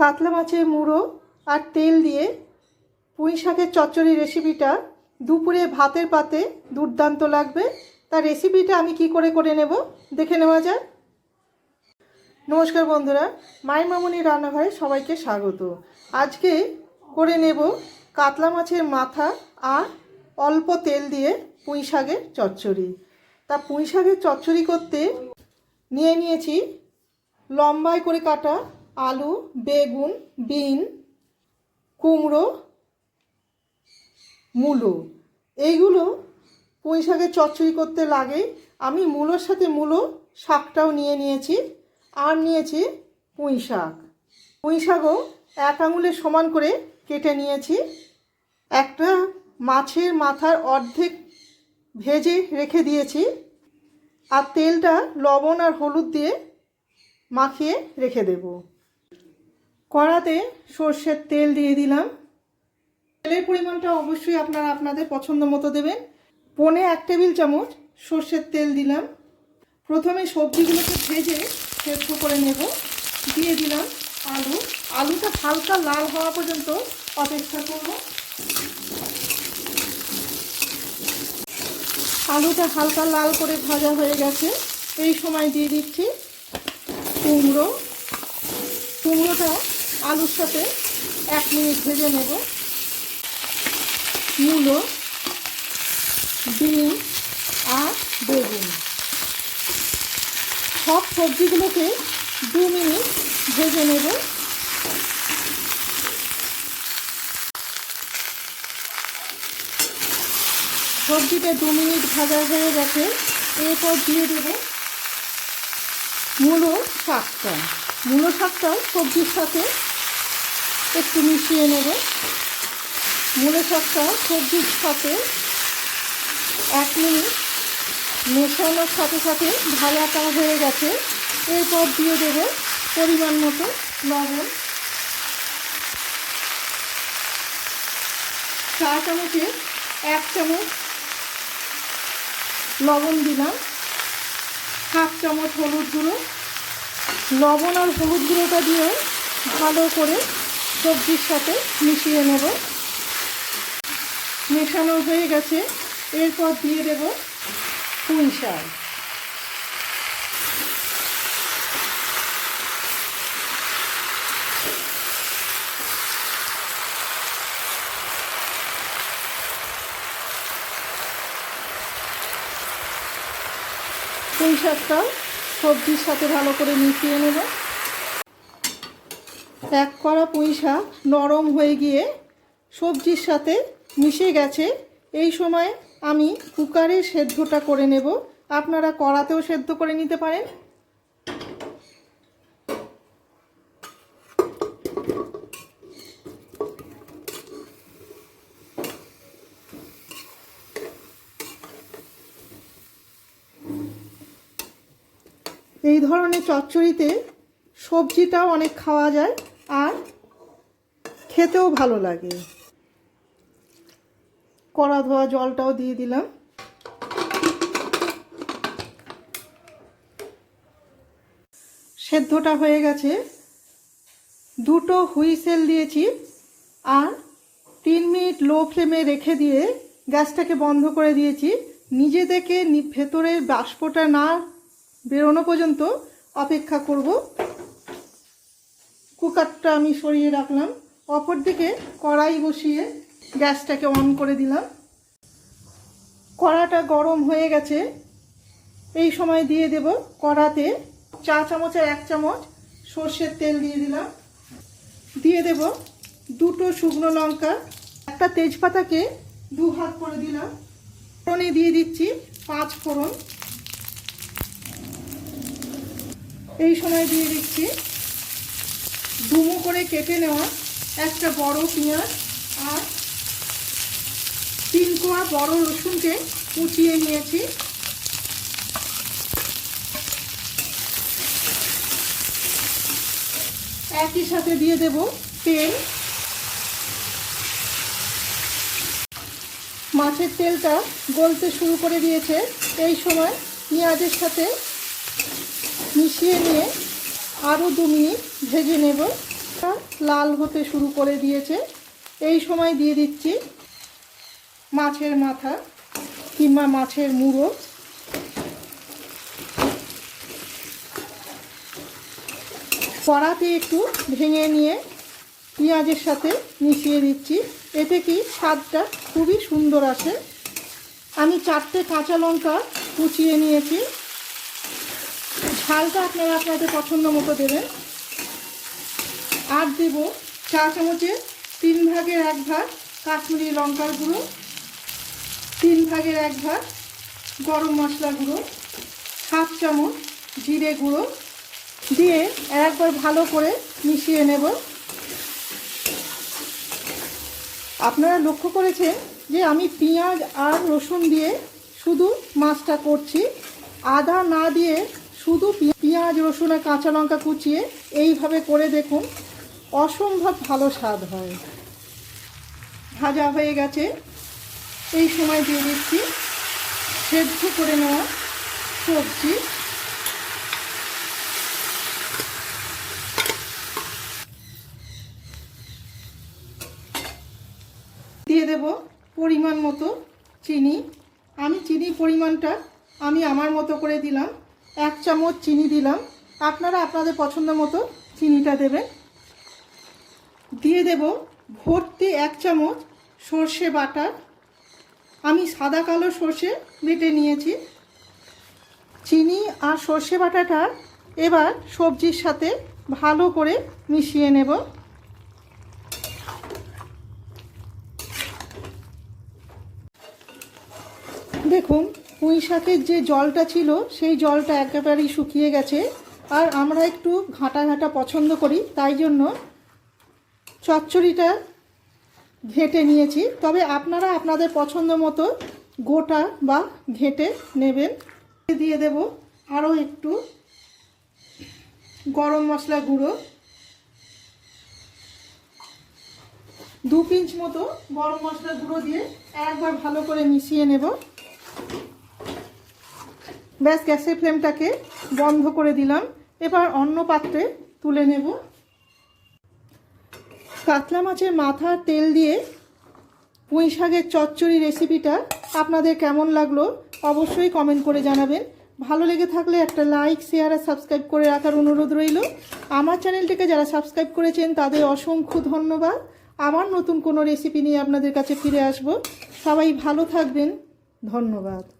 কাতলা মাছের মুড়ো আর তেল দিয়ে পুঁই শাকের চচ্চড়ি রেসিপিটা দুপুরে ভাতের পাতে দুর্দান্ত লাগবে। তার রেসিপিটা আমি কি করে করে নেব দেখে নেওয়া যায় নমস্কার বন্ধুরা মাই মামনি রান্নাঘরে সবাইকে স্বাগত। আজকে করে নেব কাতলা মাছের মাথা আর অল্প তেল দিয়ে পুঁই শাকের চচ্চড়ি। তা পুঁই শাকের চচ্চড়ি করতে নিয়ে নিয়েছি লম্বায় করে কাটা আলু, বেগুন, বিন, কুমড়ো, মূলো। এইগুলো পুঁই শাকের চচ্চড়ি করতে লাগে। আমি মূলোর সাথে মূলো, শাকটাও নিয়ে নিয়েছি আর নিয়েছি পুঁই শাক। পুঁই শাকও এক আঙুলের সমান করে কেটে নিয়েছি। একটা মাছের মাথার অর্ধেক ভেজে রেখে দিয়েছি আর তেলটা, লবণ আর হলুদ দিয়ে মাখিয়ে রেখে দেব। কড়াতে সর্ষের তেল দিয়ে দিলাম। তেলের পরিমাণটা অবশ্যই আপনারা আপনাদের পছন্দ মতো দেবেন। পনে এক টেবিল চামচ সর্ষের তেল দিলাম। প্রথমে সবজিগুলোকে ভেজে সেদ্ধ করে নেব। দিয়ে দিলাম আলু। আলুটা হালকা লাল হওয়া পর্যন্ত অপেক্ষা করব। আলুটা হালকা লাল করে ভাজা হয়ে গেছে। এই সময় দিয়ে দিচ্ছি কুমড়ো। কুমড়োটা আলুর সাথে এক মিনিট ভেজে নেব। মূলো, ডিম আর বেগুন। সব সবজিগুলোকে দু মিনিট ভেজে নেব। সবজিটা দু মিনিট ভাজা হয়ে গেছে, এরপর দিয়ে দেব মূলো শাকটা। মূলো শাকটাও সবজির সাথে একটু মিশিয়ে নেব। মূলো শাকটা সবজির সাথে এক মিনিট মেশানোর সাথে সাথে ভাজাটা হয়ে গেছে। এরপর দিয়ে দেব পরিমাণ মতো লবণ। চা চামচে এক চামচ লবণ দিলাম। হাফ চামচ হলুদ গুঁড়ো। লবণ আর হলুদ গুঁড়োটা দিয়ে ভালো করে সবজির সাথে মিশিয়ে নেব। মেশানো হয়ে গেছে। এরপর দিয়ে দেব পুঁই শাক। পুঁই শাকটা সবজির সাথে ভালো করে মিশিয়ে নেব। এক কড়া পুঁই শাক নরম হয়ে গিয়ে সবজির সাথে মিশে গেছে। এই সময় আমি কুকারে সেদ্ধটা করে নেব। আপনারা কড়াতেও সেদ্ধ করে নিতে পারেন। এই ধরনের চচ্চড়িতে সবজিটাও অনেক খাওয়া যায় আর খেতেও ভালো লাগে। কড়া ধোয়া জলটাও দিয়ে দিলাম। সেদ্ধটা হয়ে গেছে। দুটো হুইসেল দিয়েছি আর তিন মিনিট লো ফ্লেমে রেখে দিয়ে গ্যাসটাকে বন্ধ করে দিয়েছি। নিজে থেকে ভেতরের বাষ্পটা না বেরোনো পর্যন্ত অপেক্ষা করব। কুকারটা আমি সরিয়ে রাখলাম। অপর দিকে কড়াই বসিয়ে গ্যাসটাকে অন করে দিলাম। কড়াটা গরম হয়ে গেছে। এই সময় দিয়ে দেব কড়াতে চা চামচের এক চামচ সর্ষের তেল দিয়ে দিলাম। দিয়ে দেব দুটো শুকনো লঙ্কা, একটা তেজপাতাকে দু হাত করে দিলাম। ফোড়নে দিয়ে দিচ্ছি পাঁচ ফোড়ন। এই সময় দিয়ে দিচ্ছি ডুমো করে কেটে নেওয়া একটা বড় পেঁয়াজ আর তিন কোয়া বড় রসুনকে কুচিয়ে নিয়েছি। একই সাথে দিয়ে দেব তেল। মাছের তেলটা গলতে শুরু করে দিয়েছে। এই সময় পেঁয়াজের সাথে মিশিয়ে নিয়ে আরও দু মিনিট ভেজে নেব। লাল হতে শুরু করে দিয়েছে। এই সময় দিয়ে দিচ্ছি মাছের মাথা কিংবা মাছের মুড়ো। কড়াতে একটু ভেঙে নিয়ে পেঁয়াজের সাথে মিশিয়ে দিচ্ছি। এতে কি স্বাদটা খুবই সুন্দর আসে। আমি চারটে কাঁচা লঙ্কা কুচিয়ে নিয়েছি। ঝালটা আপনারা আপনাদের পছন্দ মতো দেবেন। আর দেব চা চামচের তিন ভাগের এক ভাগ কাশ্মীরি লঙ্কার গুঁড়ো, তিন ভাগের এক ভাগ গরম মশলা গুঁড়ো, হাফ চামচ জিরে গুঁড়ো দিয়ে একবার ভালো করে মিশিয়ে নেব। আপনারা লক্ষ্য করেছেন যে আমি পেঁয়াজ আর রসুন দিয়ে শুধু মাছটা করছি। আদা না দিয়ে শুধু পেঁয়াজ, রসুন আর কাঁচা লঙ্কা কুচিয়ে এইভাবে করে দেখুন, অসম্ভব ভালো স্বাদ হয়। ভাজা হয়ে গেছে। এই সময় দিয়ে দিচ্ছি সেদ্ধ করে নেওয়া সবজি। দিয়ে দেব পরিমাণ মতো চিনি। আমি চিনির পরিমাণটা আমি আমার মতো করে দিলাম। এক চামচ চিনি দিলাম। আপনারা আপনাদের পছন্দ মতো চিনিটা দেবেন। দিয়ে দেব ভর্তি এক চামচ সর্ষে বাটার। আমি সাদা কালো সর্ষে বেটে নিয়েছি। চিনি আর সর্ষে বাটাটা এবার সবজির সাথে ভালো করে মিশিয়ে নেব। দেখুন পুঁই শাকের যে জলটা ছিল, সেই জলটা একেবারেই শুকিয়ে গেছে। আর আমরা একটু ঘাঁটা ঘাঁটা পছন্দ করি, তাই জন্য চচ্চড়িটা ঘেটে নিয়েছি। তবে আপনারা আপনাদের পছন্দ মতো গোটা বা ঘেটে নেবেন। দিয়ে দেব আরও একটু গরম মশলা গুঁড়ো। দু পিঞ্চ মতো গরম মশলা গুঁড়ো দিয়ে একবার ভালো করে মিশিয়ে নেব। ব্যাস, গ্যাসের ফ্লেমটাকে বন্ধ করে দিলাম। এবার অন্য পাত্রে তুলে নেব। কাতলা মাছের মাথার তেল দিয়ে পুঁই শাকের চচ্চড়ি রেসিপিটা আপনাদের কেমন লাগল অবশ্যই কমেন্ট করে জানাবেন। ভালো লেগে থাকলে একটা লাইক, শেয়ার আর সাবস্ক্রাইব করে রাখার অনুরোধ রইল। আমার চ্যানেলটিকে যারা সাবস্ক্রাইব করেছেন, তাদের অসংখ্য ধন্যবাদ। আমার নতুন কোনো রেসিপি নিয়ে আপনাদের কাছে ফিরে আসব। সবাই ভালো থাকবেন। ধন্যবাদ।